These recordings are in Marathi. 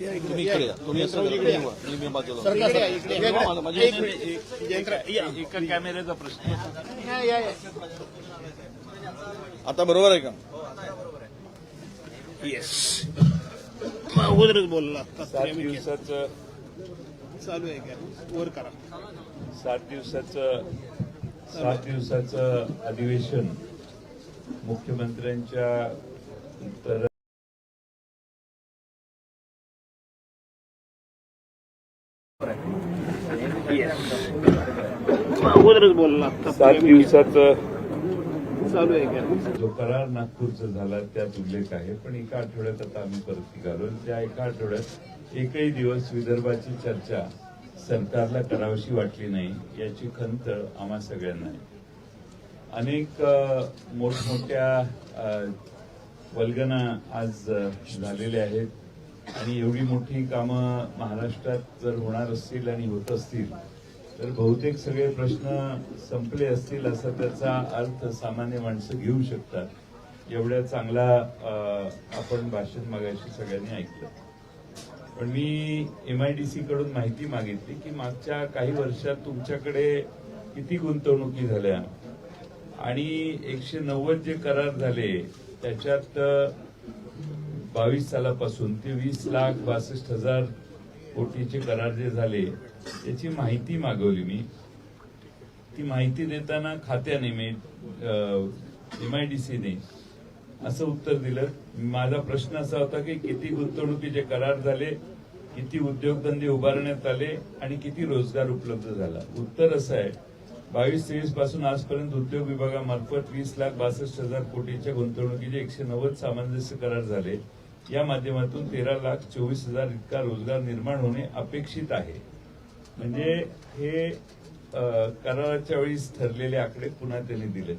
तुम्ही इकडे या. तुम्ही असं. मी- मी बाजूला. माझी- एका कॅमेऱ्याचा प्रश्न आता बरोबर आहे का? येस अगोदरच बोलला. सात दिवसाचं चालू आहे का? वर करा. सात दिवसाचं सात दिवसाचं अधिवेशन मुख्यमंत्र्यांच्या तर अगोदरच बोलला. सात दिवसाचं चालू आहे का? जो करार नागपूरचा झाला त्यात उल्लेख आहे. पण एका आठवड्यात आता आम्ही परत निघालो त्या एका आठवड्यात एकही दिवस विदर्भाची चर्चा सरकारला करावीशी वाटली नाही याची खंत आम्हा सगळ्यांना आहे. अनेक मोठमोठ्या वल्गना आज झालेल्या आहेत. आणि एवढी मोठी कामं महाराष्ट्रात जर होणार असतील आणि होत असतील तर बहुतेक सगळे प्रश्न संपले असतील असा त्याचा अर्थ सामान्य माणसं घेऊ शकतात. एवढ्या चांगला आपण भाषण मागायची सगळ्यांनी ऐकलं. पण मी एम आय डी कडून माहिती मागितली की मागच्या काही वर्षात तुमच्याकडे किती गुंतवणुकी झाल्या आणि एकशे नव्वद जे करार झाले त्याच्यात बावीस सालापासून ते वीस लाख बासष्ट हजार कोटीचे करार जे झाले त्याची माहिती मागवली मी. ती माहिती देताना खात्याने मी एमआयडीसीने असं उत्तर दिलं. माझा प्रश्न असा होता की किती गुंतवणुकीचे करार झाले किती उद्योगधंदे उभारण्यात आले आणि किती रोजगार उपलब्ध झाला. उत्तर असं आहे बावीस तेवीसपासून आजपर्यंत उद्योग विभागामार्फत वीस लाख बासष्ट हजार कोटीच्या गुंतवणुकीचे एकशे नव्वद सामंजस्य करार झाले. या माध्यमातून तेरा लाख चोवीस हजार इतका रोजगार निर्माण होणे अपेक्षित आहे. म्हणजे हे कराराच्या वेळीस ठरलेले आकडे पुन्हा त्यांनी दिले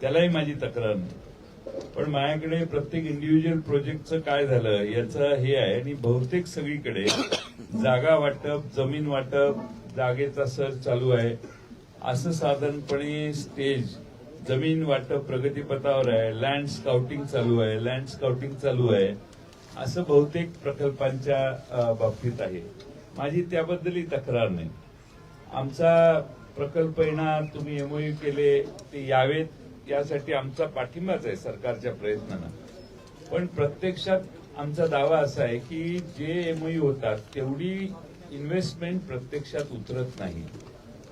त्यालाही माझी तक्रार नाही. पण माझ्याकडे प्रत्येक इंडिव्हिज्युअल प्रोजेक्टचं काय झालं याचं हे आहे आणि बहुतेक सगळीकडे जागा वाटप जमीन वाटप जागेचा सर्च चालू आहे. असं साधारणपणे स्टेज जमीन वाटप प्रगतीपथावर आहे लँड स्काउटिंग चालू आहे लँड स्काउटिंग चालू आहे असं बहुतेक प्रकल्पांच्या बाबतीत आहे. माझी त्याबद्दलही तक्रार नाही. आमचा प्रकल्प येणार तुम्ही एमओयू केले ते यावेत यासाठी आमचा पाठिंबाच आहे सरकारच्या प्रयत्नांना. पण प्रत्यक्षात आमचा दावा असा आहे की जे एमओयू होतात तेवढी इन्व्हेस्टमेंट प्रत्यक्षात उतरत नाही.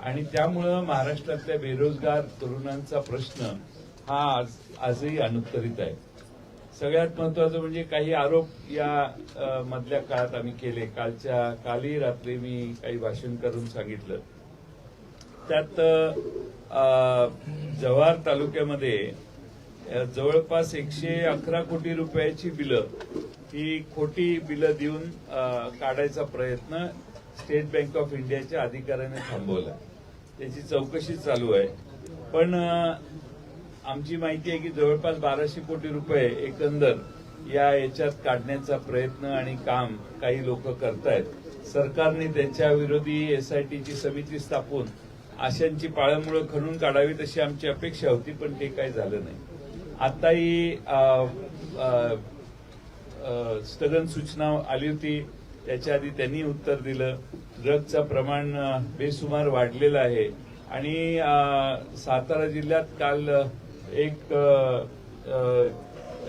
आणि त्यामुळं महाराष्ट्रातल्या बेरोजगार तरुणांचा प्रश्न हा आज आजही अनुत्तरित आहे. सगळ्यात महत्वाचं म्हणजे काही आरोप या मधल्या काळात आम्ही केले. कालच्या कालही रात्री मी काही भाषण करून सांगितलं. त्यात जव्हार तालुक्यामध्ये जवळपास एकशे अकरा कोटी रुपयाची बिलं ही खोटी बिलं देऊन काढायचा प्रयत्न स्टेट बँक ऑफ इंडियाच्या अधिकाऱ्याने थांबवला. त्याची चौकशी चालू आहे. पण आमची माहिती आहे की जवळपास बाराशे कोटी रुपये एकंदर या याच्यात काढण्याचा प्रयत्न आणि काम काही लोक करतायत. सरकारने त्यांच्या विरोधी एसआयटीची समिती स्थापून आशांची पाळंमुळं खणून काढावी तशी आमची अपेक्षा होती पण ते काही झालं नाही. आताही स्थगन सूचना आली होती. त्याच्या आधी त्यांनी उत्तर दिलं. ड्रगचं प्रमाण बेसुमार वाढलेलं आहे. आणि सातारा जिल्ह्यात काल एक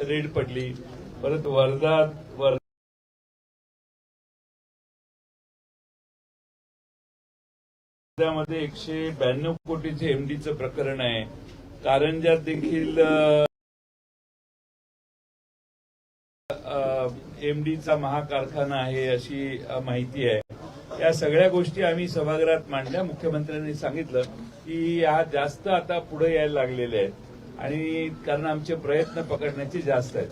रेड पडली. परत वर्धा वर्धा वर्ध्यामध्ये एकशे ब्याण्णव कोटीचे एमडीचं प्रकरण आहे. कारंजात देखील अ, एमडीचा महाकारखाना आहे अशी माहिती आहे. या सगळ्या गोष्टी आम्ही सभागृहात मांडल्या. मुख्यमंत्र्यांनी सांगितलं की या जास्त आता पुढे यायला लागलेल्या आहेत. आणि कारण आमचे प्रयत्न पकडण्याचे जास्त आहेत.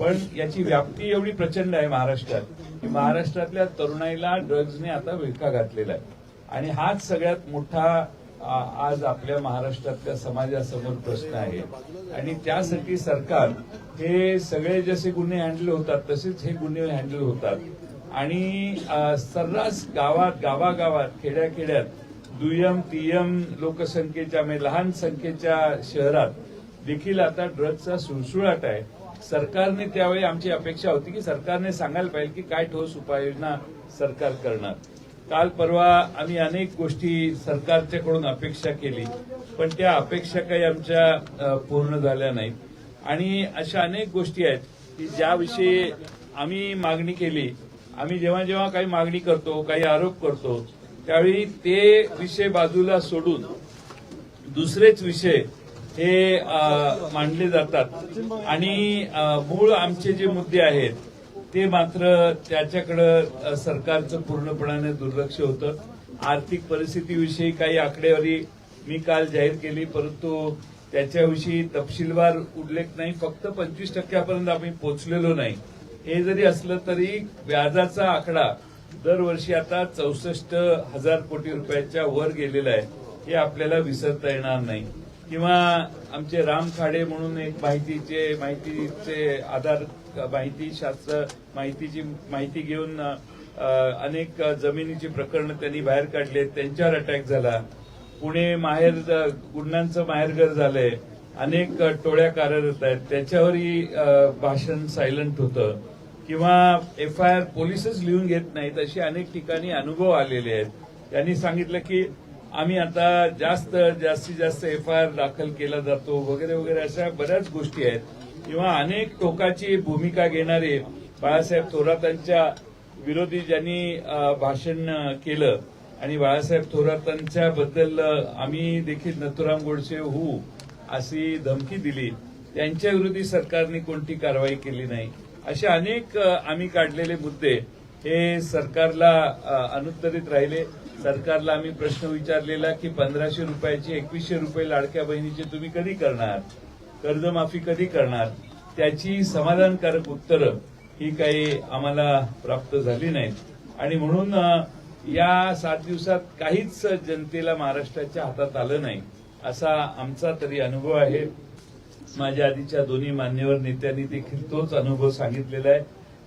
पण याची व्याप्ती एवढी प्रचंड आहे महाराष्ट्रात की महाराष्ट्रातल्या तरुणाईला ड्रग्जने आता विळखा घातलेला आहे. आणि हाच सगळ्यात मोठा आज आपल्या महाराष्ट्रातल्या समाजासमोर प्रश्न आहे. आणि त्यासाठी सरकार हे सगळे जसे गुन्हे हँडल होतात तसेच हे गुन्हे हँडल होतात. आणि सर्रास गावात गावागावात खेड्याखेड्यात दुय्यम तियम लोकसंख्येच्या म्हणजे लहान संख्येच्या शहरात देखील आता ड्रग्जचा सुळसुळाट आहे. सरकारने त्यावेळी आमची अपेक्षा होती की सरकारने सांगायला पाहिजे की काय ठोस उपाययोजना सरकार करणार. काल परवा आम्ही अनेक गोष्टी सरकारच्याकडून अपेक्षा केली पण त्या अपेक्षा काही आमच्या पूर्ण झाल्या नाहीत. आणि अशा अनेक गोष्टी आहेत की ज्याविषयी आम्ही मागणी केली. आम्ही जेव्हा जेव्हा काही मागणी करतो काही आरोप करतो त्यावेळी ते विषय बाजूला सोडून दुसरेच विषय हे मांडले जातात. आणि मूळ आमचे जे मुद्दे आहेत ते मात्र त्याच्याकडं सरकारचं पूर्णपणाने दुर्लक्ष होतं. आर्थिक परिस्थितीविषयी काही आकडेवारी मी काल जाहीर केली परंतु त्याच्याविषयी तपशीलवार उल्लेख नाही. फक्त पंचवीस टक्क्यापर्यंत आम्ही पोचलेलो नाही. हे जरी असलं तरी व्याजाचा आकडा दरवर्षी आता चौसष्ट हजार कोटी रुपयाच्या वर गेलेला आहे. हे आपल्याला विसरता येणार नाही. किंवा आमचे राम खाडे म्हणून एक माहितीचे माहितीचे आधार माहिती शास्त्र माहितीची माहिती घेऊन अनेक जमिनीची प्रकरणं त्यांनी बाहेर काढले त्यांच्यावर अटॅक झाला. पुणे माहेर गुंडांचं माहेरघर झालंय. अनेक टोळ्या कार्यरत आहेत. त्याच्यावरही भाषण सायलंट होतं. किंवा एफ आय आर पोलीसच लिहून घेत नाहीत अशी अनेक ठिकाणी अनुभव आलेले आहेत. त्यांनी सांगितलं की आम्ही आता जास्त जास्तीत जास्त एफ आय आर दाखल केला जातो वगैरे वगैरे अशा बऱ्याच गोष्टी आहेत. किंवा अनेक टोकाची भूमिका घेणारे बाळासाहेब थोरातांच्या विरोधी ज्यांनी भाषण केलं. आणि बाळासाहेब थोरातांच्या बद्दल आम्ही देखील नथुराम गोडसे होऊ अशी धमकी दिली. त्यांच्या विरोधी सरकारने कोणती कारवाई केली नाही? असे अनेक आम्ही काढलेले मुद्दे हे सरकारला अनुत्तरित राहिले. सरकारला आम्ही प्रश्न विचारलेला की पंधराशे रुपयाची एकवीसशे रुपये लाडक्या बहिणीचे तुम्ही कधी करणार? कर्जमाफी कधी करणार? त्याची समाधानकारक उत्तरं ही काही आम्हाला प्राप्त झाली नाहीत. आणि म्हणून या सात दिवसात काहीच जनतेला महाराष्ट्राच्या हातात आलं नाही असा आमचा तरी अनुभव आहे. माझ्या आधीच्या दोन्ही मान्यवर नेत्यांनी देखील तोच अनुभव सांगितलेला आहे.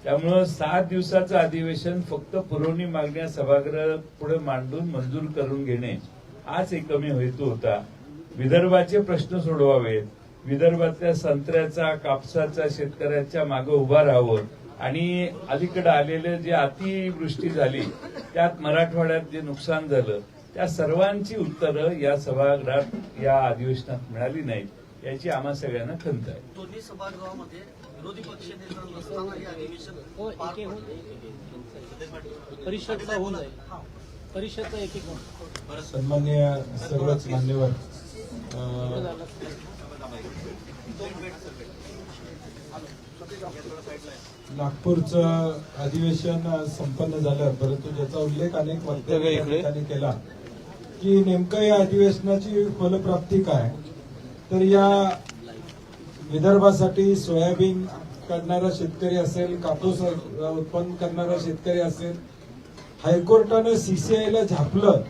त्यामुळं सात दिवसाचं अधिवेशन फक्त पुरवणी मागण्या सभागृह पुढे मांडून मंजूर करून घेणे हाच एकमेव हेतू होता. विदर्भाचे प्रश्न सोडवावेत. विदर्भातल्या संत्र्याचा कापसाचा शेतकऱ्याच्या मागे उभा राहावं. आणि अलीकडे आलेले जे अतिवृष्टी झाली त्यात मराठवाड्यात जे नुकसान झालं त्या सर्वांची उत्तरं या सभागृहात या अधिवेशनात मिळाली नाहीत. याची आम्हा सगळ्यांना खंत आहे. दोन्ही सभागृहामध्ये विरोधी पक्ष हे अधिवेशन पार पडले. परिषदचा होऊन जाईल. परिषदचा एक एक होऊन सन्मान्य सर्वच मान्यवर. नागपूरचं अधिवेशन संपन्न झालं परंतु ज्याचा उल्लेख अनेक ठिकाणी केला की नेमकं या अधिवेशनाची फलप्राप्ती काय? तर या विदर्भासाठी सोयाबीन काढणारा शेतकरी असेल कापूस उत्पन्न करणारा शेतकरी असेल हायकोर्टानं सीसीआयला झापलं